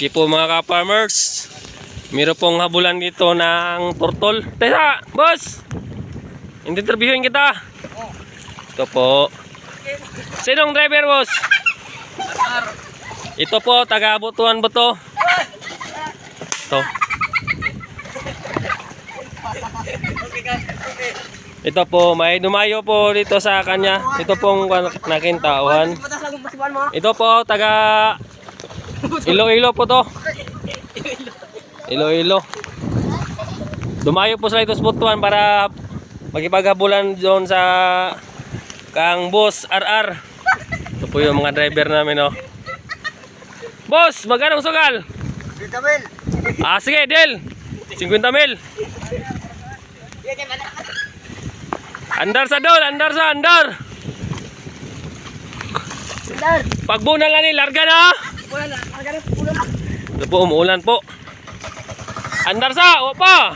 Okay po mga ka-farmers. Meron pong habulan dito ng turtol. Tesa, boss! Interviewin kita. Ito po. Sinong driver, boss? Ito po, taga-butuan ba to? Ito. Ito po, may dumayo po dito sa kanya. Ito pong nakintawan. Ito po, taga Iloilo po to. Iloilo. Dumayo po sila ito sa Butuan para magipaghabulan doon sa kang boss RR. Ito po yung mga driver namin, oh. Boss, magkano ang sugal? Vitamil. Ah, sige, Del. 50 mil. Andar sa dol, andar sa andar. Sundar. Pagbunal na ni, larga na. Ito po, umuulan po. Andar sa, o pa.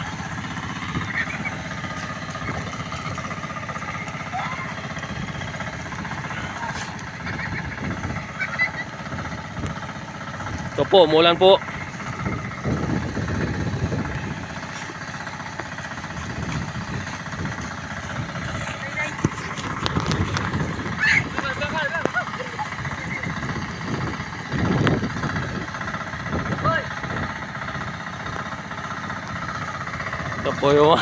Ito po, umuulan po. Ito po yung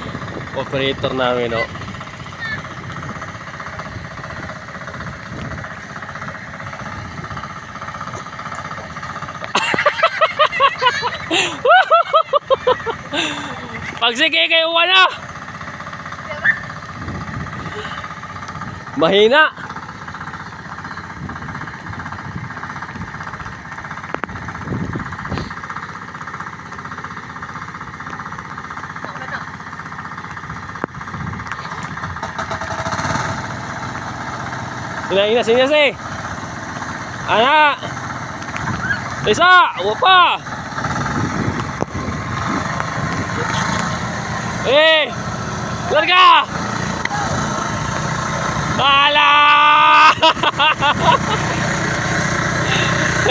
operator namin, no. Pag sige kayo wala. Mahina. Ina ina sini sih. Anak. Bisa, upa. Eh, larga. Alah.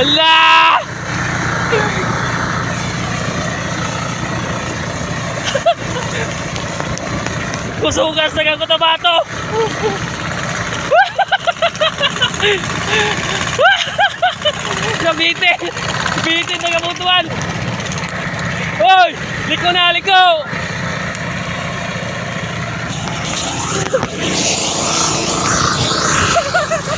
Alah. Kusugas na ko tabato. Nabitin! Bitin na kabutuan! Hoy! Liko na, liko!